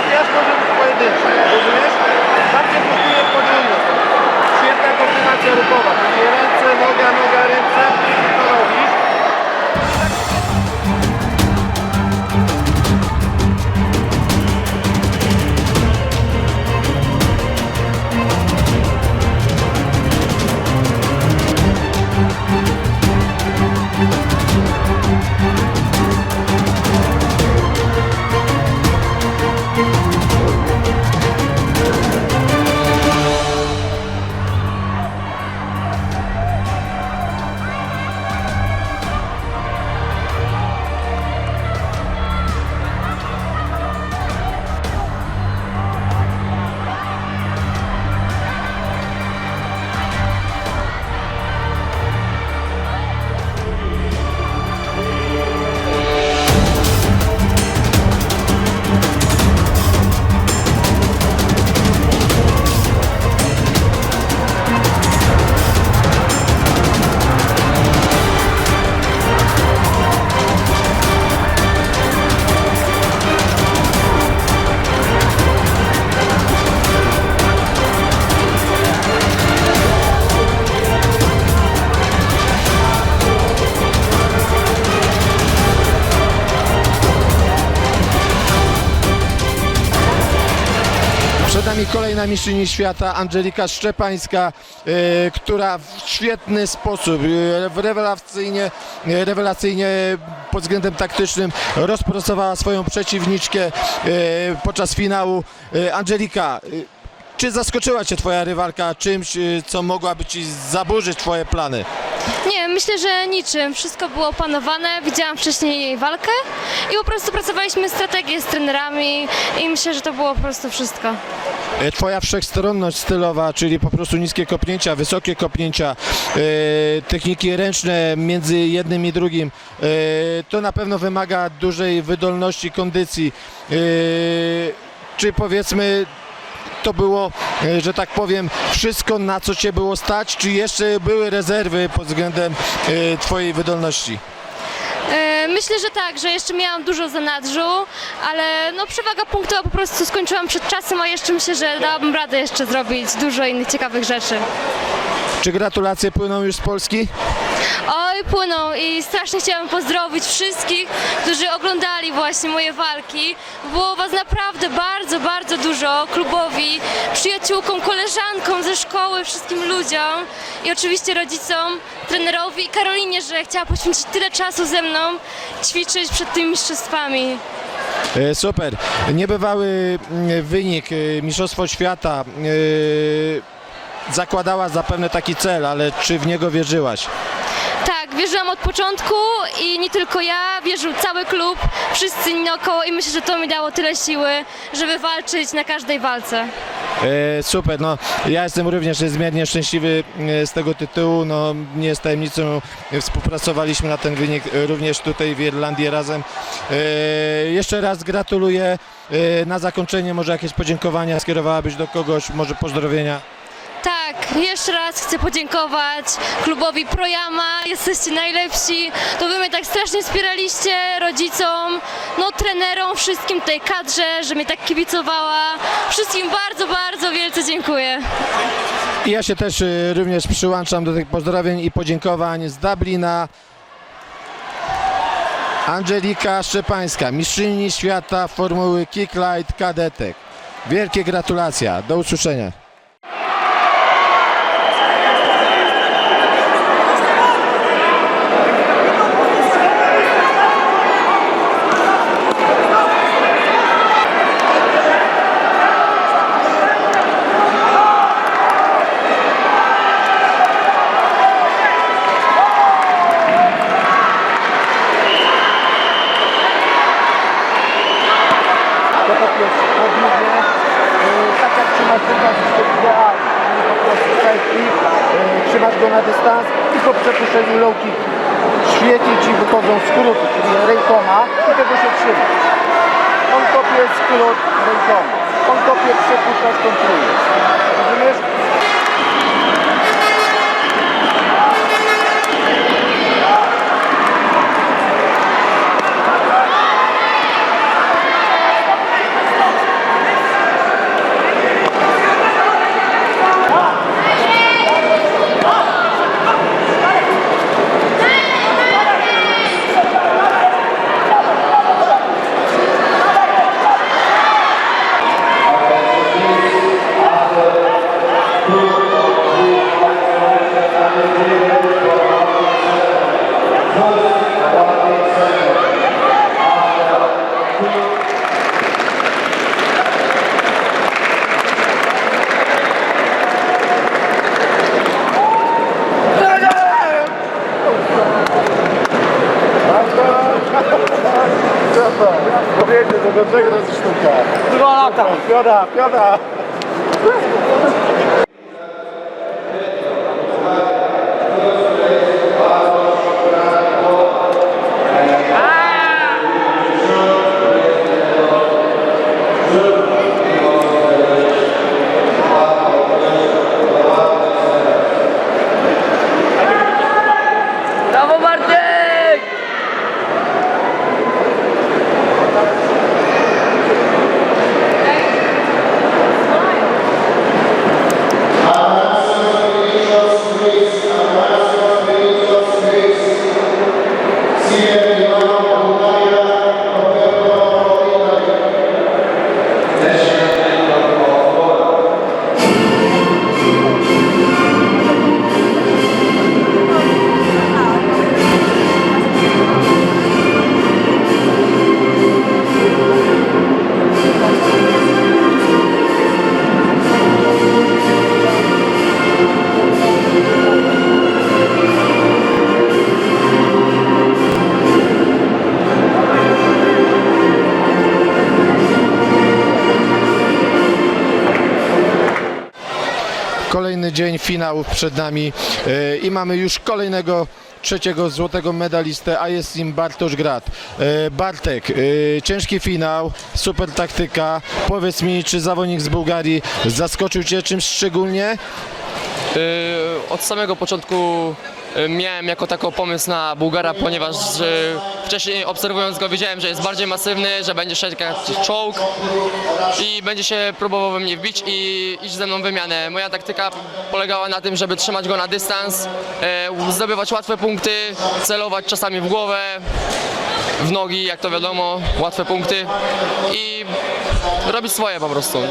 até as coisas do poder. Nami kolejna mistrzyni świata, Angelika Szczepańska, e, która w świetny sposób, e, rewelacyjnie, e, rewelacyjnie pod względem taktycznym rozpracowała swoją przeciwniczkę podczas finału. Angelika, czy zaskoczyła Cię Twoja rywalka czymś, e, co mogłaby Ci zaburzyć Twoje plany? Nie, myślę, że niczym. Wszystko było opanowane. Widziałam wcześniej jej walkę i po prostu pracowaliśmy strategię z trenerami i myślę, że to było po prostu wszystko. E, Twoja wszechstronność stylowa, czyli po prostu niskie kopnięcia, wysokie kopnięcia, e, techniki ręczne między jednym i drugim, to na pewno wymaga dużej wydolności, kondycji. Czy powiedzmy to było, e, że tak powiem, wszystko na co Cię było stać, czy jeszcze były rezerwy pod względem e, Twojej wydolności? E, Myślę, że tak, że jeszcze miałam dużo zanadrzu, ale no przewaga punktowa po prostu skończyłam przed czasem, a jeszcze myślę, że dałabym radę jeszcze zrobić dużo innych ciekawych rzeczy. Czy gratulacje płyną już z Polski? Oj, płyną i strasznie chciałam pozdrowić wszystkich, którzy oglądali właśnie moje walki. Było was naprawdę bardzo, bardzo dużo, klubowi, przyjaciółkom, koleżankom ze szkoły, wszystkim ludziom i oczywiście rodzicom, trenerowi i Karolinie, że chciała poświęcić tyle czasu ze mną, ćwiczyć przed tymi mistrzostwami. E, Super. Niebywały mm, wynik, e, Mistrzostwo Świata. e, Zakładała zapewne taki cel, ale czy w niego wierzyłaś? Wierzyłam od początku i nie tylko ja, wierzył cały klub, wszyscy naokoło i myślę, że to mi dało tyle siły, żeby walczyć na każdej walce. E, Super, no ja jestem również niezmiernie szczęśliwy e, z tego tytułu, no nie jest tajemnicą, współpracowaliśmy na ten wynik również tutaj w Irlandii razem. E, Jeszcze raz gratuluję. Na zakończenie może jakieś podziękowania skierowałabyś do kogoś, może pozdrowienia. Tak, jeszcze raz chcę podziękować klubowi Projama, jesteście najlepsi, to wy mnie tak strasznie wspieraliście, rodzicom, no trenerom, wszystkim tej kadrze, że mnie tak kibicowała. Wszystkim bardzo, bardzo wielce dziękuję. Ja się też e, również przyłączam do tych pozdrowień i podziękowań z Dublina. Angelika Szczepańska, mistrzyni świata formuły Kicklight Kadetek. Wielkie gratulacje, do usłyszenia. To po pierwsze, po drugie, yy, tak jak trzymasz dystans jest idealny, czyli po prostu side kick, yy, trzymasz go na dystans i po przepuszczeniu low kick. Świetnie Ci wychodzą skróty, czyli rękoma i tego się trzymasz. On kopie skrót rękoma, on kopie przepuszczasz, kontrujesz. Rozumiesz? Pioda, pioda. Kolejny dzień finałów przed nami e, i mamy już kolejnego trzeciego złotego medalistę, a jest nim Bartosz Grad. E, Bartek, e, ciężki finał, super taktyka. Powiedz mi, czy zawodnik z Bułgarii zaskoczył Cię czymś szczególnie? Od samego początku miałem jako taką pomysł na Bułgara, ponieważ y, wcześniej obserwując go widziałem, że jest bardziej masywny, że będzie szedł jak czołg i będzie się próbował we mnie wbić i iść ze mną wymianę. Moja taktyka polegała na tym, żeby trzymać go na dystans, e, zdobywać łatwe punkty, celować czasami w głowę, w nogi, jak to wiadomo, łatwe punkty i robić swoje po prostu.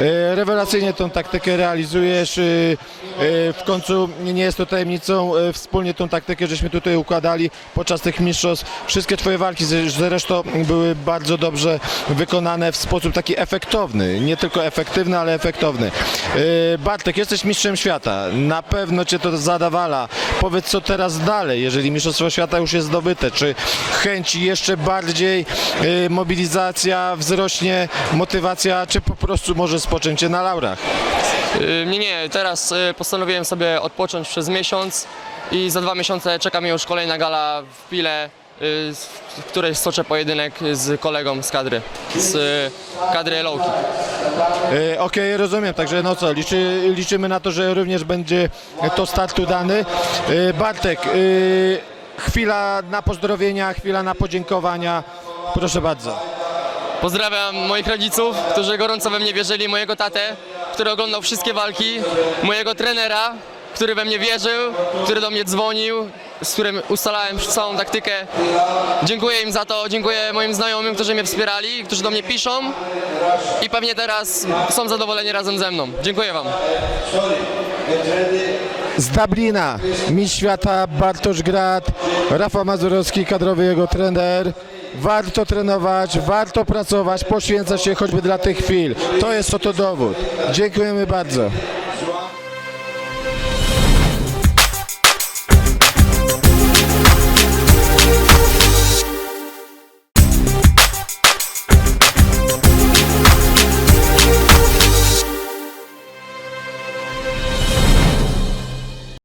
E, Rewelacyjnie tą taktykę realizujesz. e, e, W końcu nie jest to tajemnicą. e, Wspólnie tą taktykę żeśmy tutaj układali podczas tych mistrzostw. Wszystkie twoje walki zresztą były bardzo dobrze wykonane w sposób taki efektowny. Nie tylko efektywny, ale efektowny. Bartek, jesteś mistrzem świata. Na pewno cię to zadawala. Powiedz co teraz dalej, jeżeli mistrzostwo świata już jest zdobyte. Czy chęć jeszcze bardziej, mobilizacja wzrośnie, motywacja, czy po prostu może spoczęcie na laurach? Y, Nie, nie, teraz y, postanowiłem sobie odpocząć przez miesiąc i za dwa miesiące czeka mnie już kolejna gala w Pile, y, w której stoczę pojedynek z kolegą z kadry, z kadry Lowki. Okej, rozumiem, także no co, liczy, liczymy na to, że również będzie to startu dany. E, Bartek, chwila na pozdrowienia, chwila na podziękowania. Proszę bardzo. Pozdrawiam moich rodziców, którzy gorąco we mnie wierzyli, mojego tatę, który oglądał wszystkie walki, mojego trenera, który we mnie wierzył, który do mnie dzwonił, z którym ustalałem całą taktykę. Dziękuję im za to, dziękuję moim znajomym, którzy mnie wspierali, którzy do mnie piszą i pewnie teraz są zadowoleni razem ze mną. Dziękuję Wam. Z Dublina, mistrz świata Bartosz Grad, Rafał Mazurowski, kadrowy jego trener. Warto trenować, warto pracować, poświęcać się choćby dla tych chwil. To jest oto dowód. Dziękujemy bardzo.